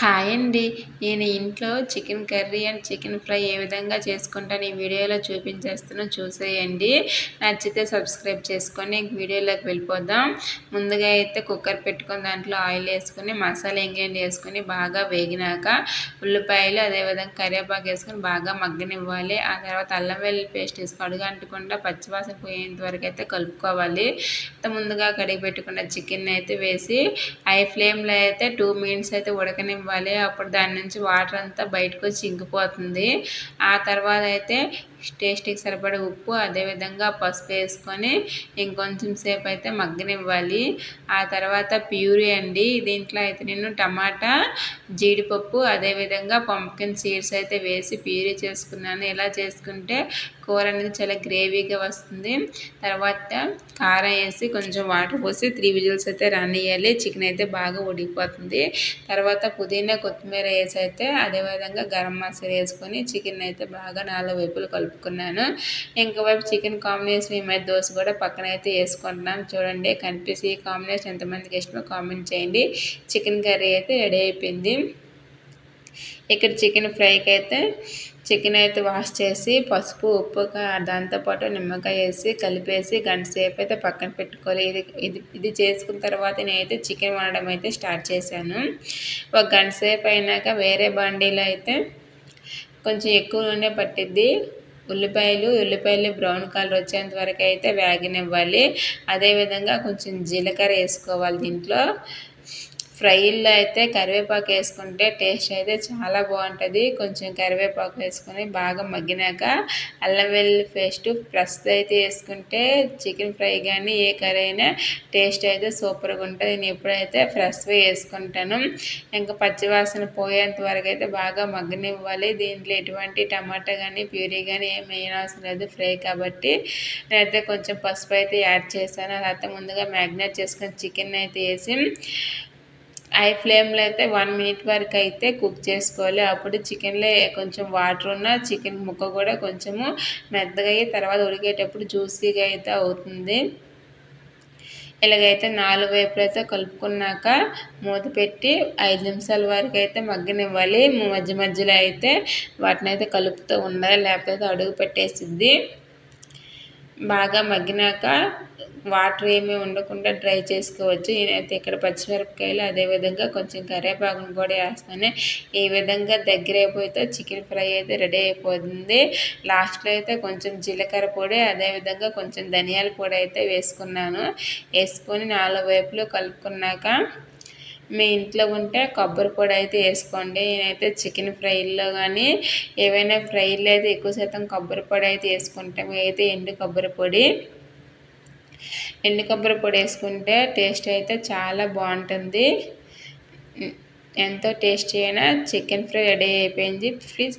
Hi అండి. నేను ఇంట్లో chicken curry and chicken fry ఏ విధంగా చేసుకుంటాను ఈ వీడియోలో చూపించేస్తాను చూసేయండి. నచ్చితే సబ్స్క్రైబ్ చేసుకొని వీడియోలోకి వెళ్ళిపోదాం. ముందుగా అయితే కుక్కర్ పెట్టుకొని దాంట్లో ఆయిల్ వేసుకొని మసాలా ఇంగ్రీడియంట్ వేసుకొని బాగా వేగినాక ఉల్లిపాయలు అదేవిధంగా కరివేపాకు వేసుకొని బాగా మగ్గనివ్వాలి. ఆ తర్వాత అల్లం వెల్లుల్లి పేస్ట్ వేసుకొని అడుగు అంటకుండా పచ్చివాసన పోయేంత వరకు అయితే కలుపుకోవాలి. ముందుగా కడిగి పెట్టుకున్న చికెన్ అయితే వేసి హై ఫ్లేమ్లో అయితే టూ మినిట్స్ అయితే ఉడకని ఇవ్వాలి. అప్పుడు దాని నుంచి వాటర్ అంతా బయటకు వచ్చి ఇంకిపోతుంది. ఆ తర్వాత అయితే టేస్ట్కి సరిపడే ఉప్పు అదేవిధంగా పసుపు వేసుకొని ఇంకొంచెం సేపు అయితే మగ్గనివ్వాలి. ఆ తర్వాత ప్యూరీ అండి. దీంట్లో అయితే నేను టమాటా జీడిపప్పు అదేవిధంగా పంప్కిన్ సీడ్స్ అయితే వేసి ప్యూరీ చేసుకున్నాను. ఇలా చేసుకుంటే కూర అనేది చాలా గ్రేవీగా వస్తుంది. తర్వాత కారం వేసి కొంచెం వాటర్ పోసి త్రీ విజిల్స్ అయితే రన్ రానియాలి చికెన్ అయితే బాగా ఉడికిపోతుంది. తర్వాత పుదీనా కొత్తిమీర వేసి అయితే అదేవిధంగా గరం మసాలా వేసుకొని చికెన్ అయితే బాగా నాలుగు వైపులు కలుపుకున్నాను. ఇంకోవైపు చికెన్ కాంబినేషన్ ఈ మధ్య దోశ కూడా పక్కన అయితే వేసుకుంటున్నాం చూడండి కనిపిస్తే ఈ కాంబినేషన్ ఎంతమందికి ఇష్టమో కామెంట్ చేయండి. చికెన్ కర్రీ అయితే రెడీ అయిపోయింది. ఇక్కడ చికెన్ ఫ్రైకి అయితే చికెన్ అయితే వాష్ చేసి పసుపు ఉప్పు దాంతోపాటు నిమ్మకాయ వేసి కలిపేసి గంట సేపు అయితే పక్కన పెట్టుకోవాలి. ఇది ఇది ఇది చేసుకున్న తర్వాత నేనైతే చికెన్ వండడం అయితే స్టార్ట్ చేశాను. ఒక గంట సేపు అయినాక వేరే బండిలో అయితే కొంచెం ఎక్కువ నూనె పట్టిద్ది. ఉల్లిపాయలు ఉల్లిపాయలు బ్రౌన్ కలర్ వచ్చేంత వరకు అయితే వేగనివ్వాలి. అదేవిధంగా కొంచెం జీలకర్ర వేసుకోవాలి దీంట్లో. ఫ్రైల్లో అయితే కరివేపాకు వేసుకుంటే టేస్ట్ అయితే చాలా బాగుంటుంది. కొంచెం కరివేపాకు వేసుకొని బాగా మగ్గినాక అల్లం వెల్లుల్లి పేస్ట్ ప్రస్తుత అయితే వేసుకుంటే చికెన్ ఫ్రై కానీ ఏ కర్రీ అయినా టేస్ట్ అయితే సూపర్గా ఉంటుంది. నేను ఎప్పుడైతే ఫ్రెష్గా వేసుకుంటాను ఇంకా పచ్చివాసన పోయేంత వరకు అయితే బాగా మగ్గనివ్వాలి. దీంట్లో ఎటువంటి టమాటా కానీ ప్యూరీ కానీ ఏం వేయనవసరం లేదు ఫ్రై కాబట్టి. నేనైతే కొంచెం పసుపు అయితే యాడ్ చేశాను. అదంతా ముందుగా మ్యాగ్నేట్ చేసుకొని చికెన్ అయితే వేసి హై ఫ్లేమ్లో అయితే వన్ మినిట్ వరకు అయితే కుక్ చేసుకోవాలి. అప్పుడు చికెన్లో కొంచెం వాటర్ ఉన్న చికెన్ ముక్క కూడా కొంచెము మెత్తగా అయ్యి తర్వాత ఉడికేటప్పుడు జ్యూసీగా అయితే అవుతుంది. ఇలాగైతే నాలుగు వైపులు అయితే కలుపుకున్నాక మూత పెట్టి ఐదు నిమిషాల వరకు అయితే మగ్గనివ్వాలి. మధ్య మధ్యలో అయితే వాటిని అయితే కలుపుతూ ఉండాలి. లేకపోతే అడుగు పెట్టేసిద్ది బాగా మగ్గినాక వాటర్ ఏమీ ఉండకుండా డ్రై చేసుకోవచ్చు. నేనైతే ఇక్కడ పచ్చిమిరపకాయలు అదేవిధంగా కొంచెం కరివేపాకును కూడా వేస్తాను. ఈ విధంగా దగ్గర అయిపోతే చికెన్ ఫ్రై అయితే రెడీ అయిపోతుంది. లాస్ట్లో అయితే కొంచెం జీలకర్ర పొడి అదేవిధంగా కొంచెం ధనియాల పొడి అయితే వేసుకున్నాను. వేసుకొని నాలుగు వైపులు కలుపుకున్నాక మీ ఇంట్లో ఉంటే కొబ్బరి పొడి అయితే వేసుకోండి. నేనైతే చికెన్ ఫ్రైల్లో కానీ ఏవైనా ఫ్రైల్లో అయితే ఎక్కువ శాతం కొబ్బరి పొడి అయితే వేసుకుంటాం. అయితే ఎండు కొబ్బరి పొడి. ఎండు కొబ్బరి పొడి వేసుకుంటే టేస్ట్ అయితే చాలా బాగుంటుంది. ఎంతో టేస్టీ అయినా చికెన్ ఫ్రై రెడీ అయిపోయింది. ప్లీజ్